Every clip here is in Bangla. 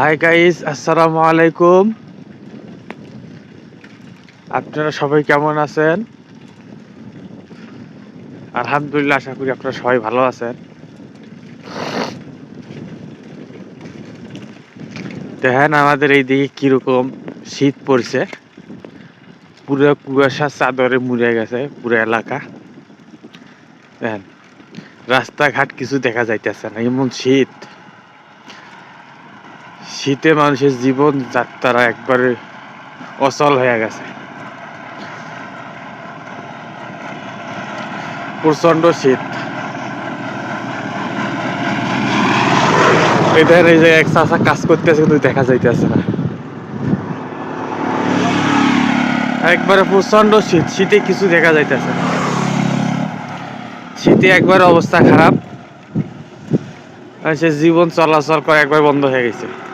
হাই গাইস আসসালামু আলাইকুম আপনারা সবাই কেমন আছেন? আলহামদুলিল্লাহ, আশা করি আপনারা সবাই ভালো আছেন। দেখেন আমাদের এই দিকে কীরকম শীত পড়ছে। পুরো কুয়াশার চাদরে মুড়ে গেছে, পুরো এলাকা। দেখেন, রাস্তাঘাট কিছু দেখা যাইতেছে না, এমন শীত। শীতে মানুষের জীবন যাত্রা একবারে অচল হয়ে গেছে। প্রচণ্ড শীত। এদের এই যে এক চাষা কাজ করতেছে কিন্তু দেখা যাইতেছে না। একবারে প্রচণ্ড শীত, শীতে কিছু দেখা যাইতেছে না। শীতে একবার অবস্থা খারাপ। সে জীবন চলাচল করা একবার বন্ধ হয়ে গেছে।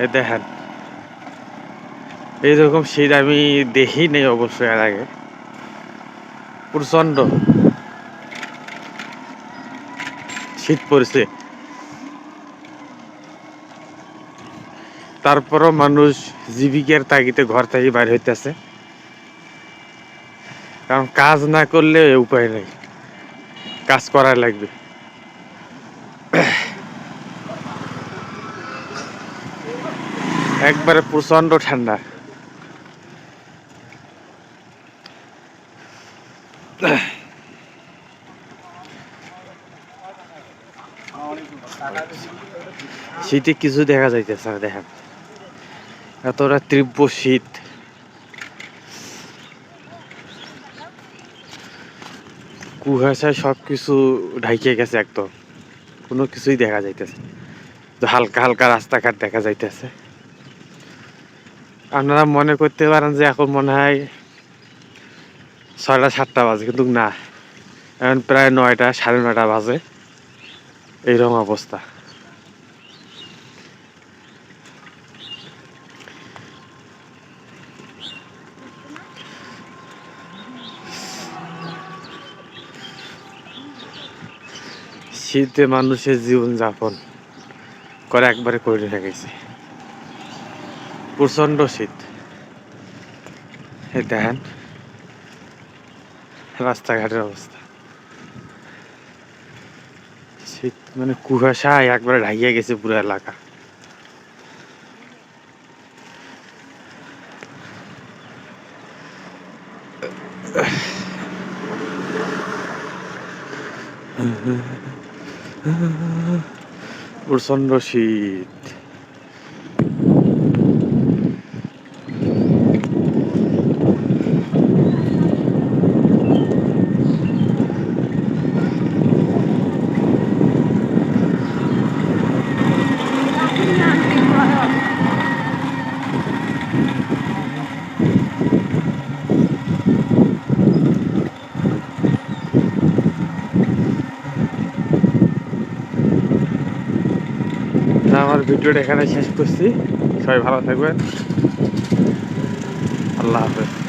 এই দেখেন। এইরকম শীত আমি দেখি নেই অবশ্যই এর আগে। প্রচণ্ড শীত পড়েছে। তারপরও মানুষ জীবিকার তাগিতে ঘর থেকে বাইর হইতেছে। কারণ কাজ না করলে উপায় নেই। কাজ করা লাগবে। একবারে প্রচণ্ড ঠান্ডা। শীতে কিছু দেখা যাইতেছে না, দেখেন। এতটা তীব্র শীত। কুয়াশায় সব কিছু ঢাইকে গেছে একদম। কোনো কিছুই দেখা যাইতেছে হালকা হালকা রাস্তাঘাট দেখা যাইতেছে। আপনারা মনে করতে পারেন যে এখন মনে হয় ছয়টা, সাতটা বাজে, কিন্তু না। এখন প্রায় নয়টা, সাড়ে নয়টা বাজে। এইরকম অবস্থা। শীতে মানুষের জীবনযাপন করে একবারে করে রেখেছে প্রচণ্ড শীত। এই দেখেন, রাস্তাঘাটের অবস্থা। শীত মানে কুয়াশায় একবারে ঢাইয়া গেছে পুরো এলাকা। প্রচণ্ড শীত। আমার ভিডিওটা এখানে শেষ করছি। সবাই ভালো থাকবেন। আল্লাহ হাফেজ।